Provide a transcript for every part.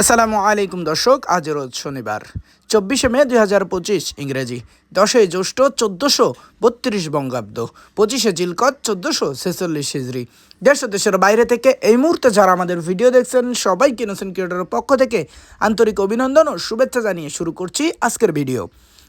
আসসালামু আলাইকুম দর্শক, আজ রোজ শনিবার, চব্বিশে মে দুই হাজার পঁচিশ, ইংরেজি, দশই জ্যৈষ্ঠ চোদ্দোশো বত্রিশ বঙ্গাব্দ, পঁচিশে জিলকত চোদ্দোশো ছেচল্লিশ হিজড়ি দেশ দেশের বাইরে থেকে এই মুহূর্তে যারা আমাদের ভিডিও দেখছেন সবাই ইনোসেন্ট ক্রিয়েটারের পক্ষ থেকে আন্তরিক অভিনন্দন ও শুভেচ্ছা জানিয়ে শুরু করছি আজকের ভিডিও।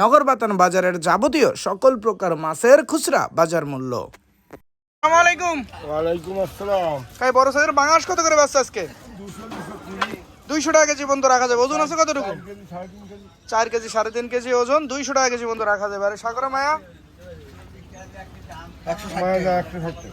নগরবাতান বাজারের যাবতীয় সকল প্রকার মাছের খুচরা বাজার মূল্য। আসসালামু আলাইকুম ওয়ালাইকুম আসসালাম। কাই বড় সাইজের বাংলাদেশ কত করে ব্যস্ত আজকে? দুইশো টাকা কেজি বন্ধ রাখা যাবে। ওজন আছে কতটুকু? চার কেজি সাড়ে তিন কেজি ওজন দুইশো টাকা কেজি বন্ধ রাখা যাবে। আর সাগরা মায়া?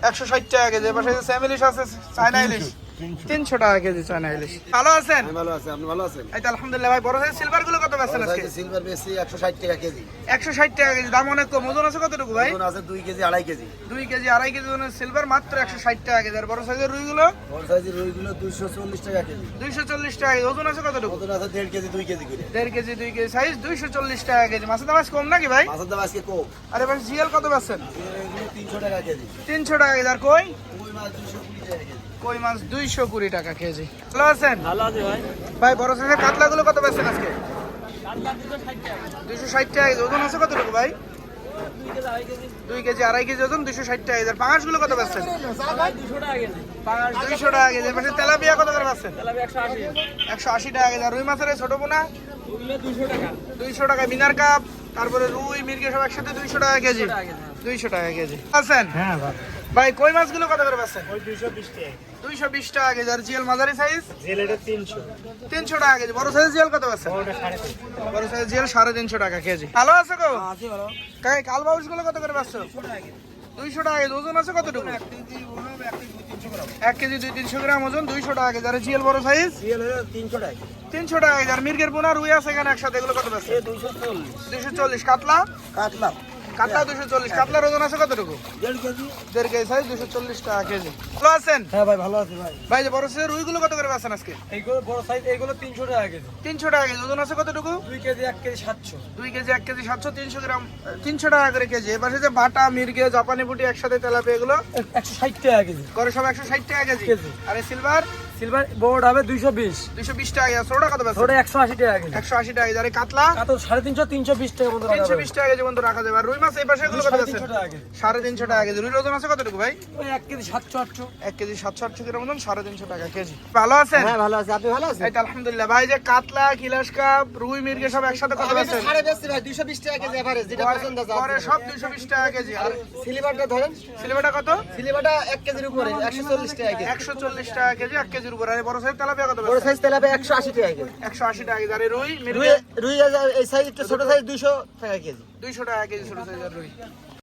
একশো ষাট টাকা। কেজি। এবার স্যাম ইলিশ আছে চায়না ইলিশ। তিনশো। টাকা কেজি চায়না ইলিশ। ভালো আছেন? ভালো আছে আপনি ভালো আছেন? এই তো আলহামদুলিল্লাহ ভাই বড় সাইজ সিলভারগুলো কত ব্যস্ত আজকে? সিলভার বেশি একশো ষাট টাকা কেজি। একশো ষাট টাকা কেজি দাম অনেক কম। ওজন আছে কতটুকু ভাই? ওজন আছে দুই কেজি আড়াই কেজি। দুই কেজি আড়াই কেজি ওজনের সিলভার মাত্র একশো ষাট টাকা কেজি। আর বড় সাইজের রুইগুলো? বড় সাইজের রুইগুলো দুইশো চল্লিশ টাকা কেজি। দুইশো চল্লিশ টাকা কেজি। ওজন আছে কতটুকু? ওজন আছে দেড় কেজি দুই কেজি করে। দেড় কেজি দুই কেজি সাইজ দুইশো চল্লিশ টাকা কেজি। মাছের দাম আজ কম নাকি ভাই? মাছের দাম আজকে কম। আর এবার জিএল কত পাচ্ছেন তিনশো টাকা কেজি। তিনশো টাকা কেজি। আর কই? কই মাছ কেজি কই মাছ? দুইশো কুড়ি টাকা কেজি। ভালো আছেন? ভালো আছে ভাই। ভাই বড় সাইজের কাতলাগুলো কত পাচ্ছেন আজকে? দুইশো ষাট টাকা। ওজন আছে কতটুকু ভাই? দুই কেজি আড়াই কেজি। ওজন দুইশো ষাট টাকা কেজি। আর পাঙাশগুলো কত পাচ্ছেন পাঙাশ দুইশো টাকা কেজি। পাশে তেলাপিয়া কত করে পাচ্ছেন একশো আশি। টাকা কেজি। আর রুই মাছের ছোট পোনা? দুইশো টাকা। মিনার কাপ তারপরে রুই মির্গে সব একসাথে দুইশো টাকা কেজি। দুইশো টাকা কেজি আছেন হ্যাঁ ভাই কই মাছগুলো কত করে পাচ্ছেন ওই দুইশো বিশ টাকা। দুইশো বিশ টাকা কেজি আর জিএল মাঝারি সাইজ জেলেটা তিনশো। তিনশো টাকা কেজি। বড় সাইজ জিএল কত পাচ্ছেন বড় সাইজ জিএল সাড়ে তিনশো টাকা কেজি। ভালো আছে গো? কাই কাল বাউসগুলো কত করে পাচ্ছ দুইশো টাকা কেজি। ওজন আছে কতটুকু? এক কেজি দুই তিনশো গ্রাম ওজন দুইশো টাকা কেজি। আর জিএল বড় সাইজ তিনশো টাকা তিনশো টাকা কেজি। আর মির্গের পোনা রুই আছে এখানে একসাথে এগুলো কত বেশি দুইশো চল্লিশ। দুইশো চল্লিশ। কাতলা? কাটলাম কাতলা দুশো চল্লিশ। কাতলার ওজন আছে কতটুকু? দেড় কেজি। সাইজ দুশো চল্লিশ টাকা কেজি। ভালো আছেন? হ্যাঁ ভাই ভালো আছে ভাই। ভাই যে বড় সাইজের রুইগুলো কত করে পাচ্ছেন আজকে? এইগুলো বড় সাইজ এইগুলো তিনশো টাকা কেজি। তিনশো টাকা কেজি। ওজন আছে কতটুকু? দুই কেজি এক কেজি সাতশো। দুই কেজি এক কেজি সাতশো তিনশো গ্রাম। তিনশো টাকা করে কেজি। এবার যে বাটা মির্গে জাপানি বুটি একসাথে তেলাপি এগুলো? একশো ষাট টাকা কেজি। করে সব একশো ষাট টাকা কেজি। কেজি। আর সিলভার সিলভার বোর্ড হবে দুইশো বিশ। দুইশো বিশ টাকা ছোটা কত ওটা একশো আশি টাকা একশো আশি টাকা আর এই কাতলা? সাড়ে তিনশো তিনশো বিশ টাকা তিনশো বিশ টাকা কেজি বন্ধু রাখা যাবে। আর রুই মাছ এই পাশে এগুলো কত কেজি। সাড়ে তিনশো টাকা কেজি। রুই ওজন আছে কতটুকু ভাই? ওই এক কেজি সাতশো আটশো। এক কেজি সাতশো আটশো গ্রাম ওজন সাড়ে তিনশো টাকা কেজি। ভালো আছেন? হ্যাঁ ভালো আছে। আপনি ভালো আছেন? আলহামদুলিল্লাহ। ভাই যে কাতলা কিলাস কাপ রুই মির্গে সব একসাথে কত সাড়ে বেশি ভাই দুইশো বিশ টাকা কেজি এভারেজ যেটা পছন্দ আছে পরে সব দুইশো বিশ টাকা কেজি। আর সিলিভারটা ধরেন? সিলেবাটা কত? সিলিভারটা এক কেজির উপরে একশো চল্লিশ টাকা কেজি। একশো চল্লিশ টাকা কেজি এক কেজির উপরে। আর বড় সাইজ তেলাপিয়া কত বড় সাইজ তেলাপে একশো আশি টাকা কেজি। একশো আশি টাকা কেজি। আর রুই রুই মির্গে? রুই এই সাইজ একটু ছোট সাইজ দুইশো টাকা কেজি। দুইশো টাকা কেজি ছোট সাইজের রুই।